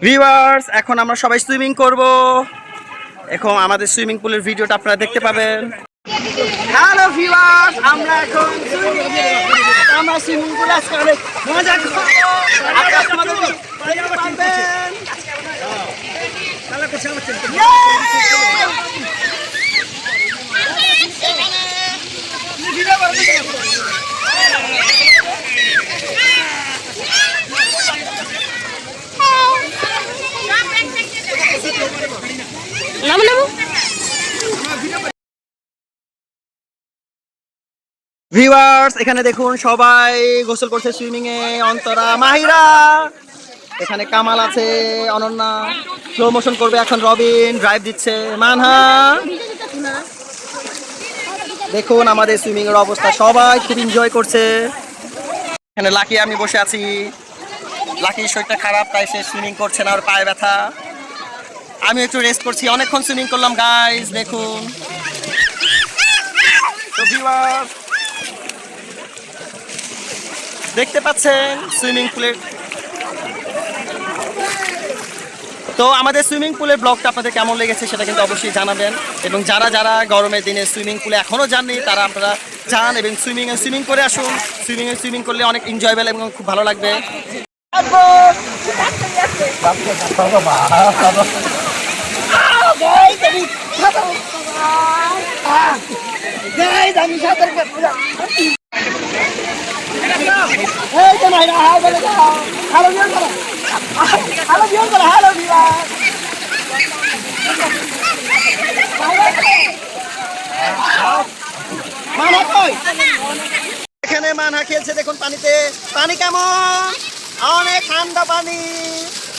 Viewers এখন আমরা সবাই সুইমিং করব। এখন আমাদের সুইমিং পুলের ভিডিওটা আপনারা দেখতে পাবেন। হ্যালো ভিউয়ার্স আমরা এখন আমরা সুইমিং পুলে আজকে অনেক মজা করব আপনারা আমাদের দেখতে পাবেন নামো নামো ভিউয়ার্স এখানে দেখুন সবাই গোসল করছে সুইমিং এ অন্তরা মাহিরা। এখানে কামাল আছে অনন্যা। স্লো মোশন করবে এখন রবিন ড্রাইভ দিচ্ছে মানহা। দেখুন আমাদের সুইমিং এর অবস্থা সবাই খুব এনজয় করছে। এখানে লাকি আমি বসে আছি। লাকির শরীরটা খারাপ তাই সে সুইমিং করছে না ওর পায়ে ব্যথা। আমি একটু রেস্ট করছি অনেকক্ষণ সুইমিং করলাম গাইস দেখুন। তো viewers, দেখতে পাচ্ছেন সুইমিং পুলের। তো আমাদের সুইমিং পুলের ব্লগটা আপনাদের কেমন লেগেছে সেটা কিন্তু অবশ্যই জানাবেন। এবং যারা যারা গরমের দিনে সুইমিং পুলে এখনও যাননি, তারা আপনারা যান এবং সুইমিং এ সুইমিং করে আসুন। সুইমিং এ সুইমিং করলে অনেক এনজয়েবল এবং খুব ভালো লাগবে। মানহা খেলছে দেখুন পানিতে। পানি কেমন? অনেক ঠান্ডা পানি।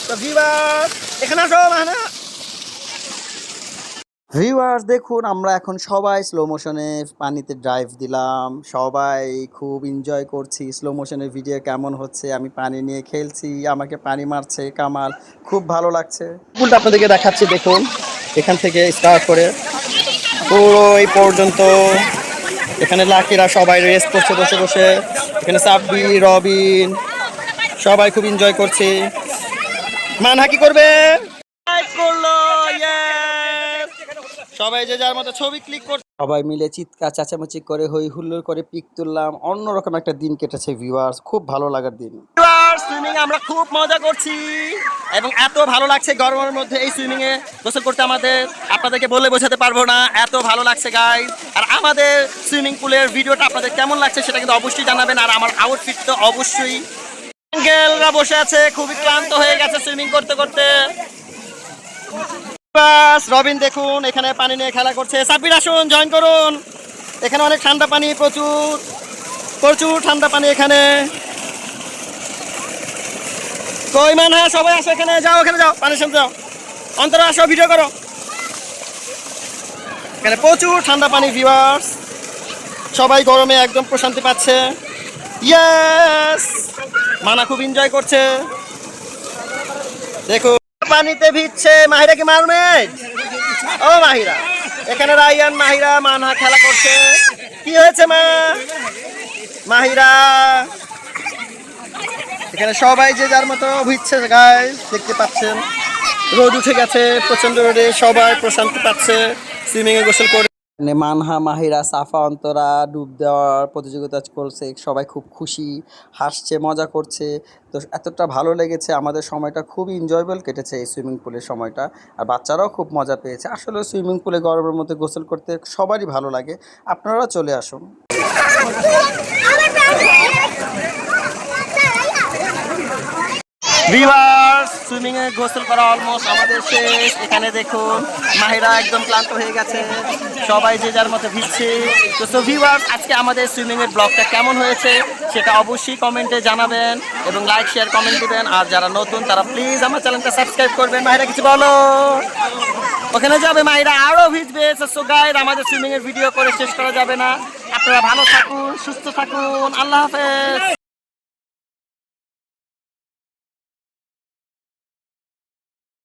তো ভিউয়ার্স এখানে আসো মানহা ভিউয়ার্স দেখুন আমরা এখন সবাই স্লো মোশনে পানিতে ড্রাইভ দিলাম। সবাই খুব এনজয় করছি স্লো মোশনের ভিডিও কেমন হচ্ছে আমি পানি নিয়ে খেলছি আমাকে পানি মারছে কামাল খুব ভালো লাগছে। পুলটা আপনাদেরকে দেখাচ্ছি দেখুন এখান থেকে স্টার্ট করে। পুরো এই পর্যন্ত এখানে লাকিরা সবাই রেস করছে, বসে বসে। এখানে সাব্বি, রবিন, সবাই খুব এনজয় করছে। মানহা কি করবে। সবাই যে যার মতো ছবি ক্লিক করছে। সবাই মিলে চিৎকার, চেঁচামেচি করে, হই হুল্লোড় করে পিক তুললাম। অন্যরকম একটা দিন কেটেছে ভিউয়ার্স খুব ভালো লাগার দিন। সুইমিং আমরা খুব মজা করছি। এবং এত ভালো লাগছে গরমের মধ্যে এই সুইমিং এ গোসল করতে আমাদের, আপনাদেরকে বলে বোঝাতে পারব না, এত ভালো লাগছে গাই আর আমাদের সুইমিং পুলের ভিডিওটা আপনাদের কেমন লাগছে সেটা কিন্তু অবশ্যই জানাবেন, আর আমার আউটফিট তো অবশ্যই। গেলরা বসে আছে, খুবই ক্লান্ত হয়ে গেছে সুইমিং করতে করতে। বাস, রবিন দেখুন, এখানে পানি নিয়ে খেলা করছে। সাব্বির, আসুন জয়েন করুন। এখানে অনেক ঠান্ডা পানি, প্রচুর প্রচুর ঠান্ডা পানি এখানে। কই মান হ্যাঁ সবাই আসো এখানে, যাও এখানে যাও, পানির সামনে যাও। অন্তর আসো ভিডিও করো। এখানে প্রচুর ঠান্ডা পানি ভিউয়ার্স সবাই গরমে একদম প্রশান্তি পাচ্ছে। ইয়েস মানা খুব এনজয় করছে। দেখো, পানিতে ভিজছে। মাহিরা কি মারবে? ও মাহিরা। এখানে রাইয়ান মাহিরা, মানহা খেলা করছে। কি হয়েছে মা? মাহিরা এখানে সবাই যে যার মতো ভিজছে গাইস দেখতে পাচ্ছেন। রোদ উঠে গেছে প্রচণ্ড রোদে, সবাই প্রশান্তি পাচ্ছে সুইমিং এ গোসল করে মানে মানহা, মাহিরা, সাফা, অন্তরা, ডুব দেওয়ার প্রতিযোগিতা করছে, সবাই খুব খুশি, হাসছে, মজা করছে। তো এতটা ভালো লেগেছে, আমাদের সময়টা খুব এনজয়েবল কেটেছে এই সুইমিং পুলের সময়টা। আর বাচ্চারাও খুব মজা পেয়েছে। আসলে সুইমিং পুলে গরমের মধ্যে গোসল করতে সবারই ভালো লাগে। আপনারা চলে আসুন। ভিভার্স সুইমিং এ গোসল করা অলমোস্ট আমাদের শেষ। এখানে দেখুন, মাহিরা একদম ক্লান্ত হয়ে গেছে। সবাই যে যার মতো ভিজছে। তো সো ভিভার্স আজকে আমাদের সুইমিং এর ব্লগটা কেমন হয়েছে সেটা অবশ্যই কমেন্টে জানাবেন এবং লাইক শেয়ার কমেন্ট দিবেন। আর যারা নতুন, তারা প্লিজ আমার চ্যানেলটা সাবস্ক্রাইব করবেন। মাহিরা, কিছু বলো? ওখানে যাবে মাহিরা, আরও ভিজবে। সো গাইড আমাদের সুইমিং এর ভিডিও করে শেষ করা যাবে না। আপনারা ভালো থাকুন, সুস্থ থাকুন। আল্লাহ হাফেজ।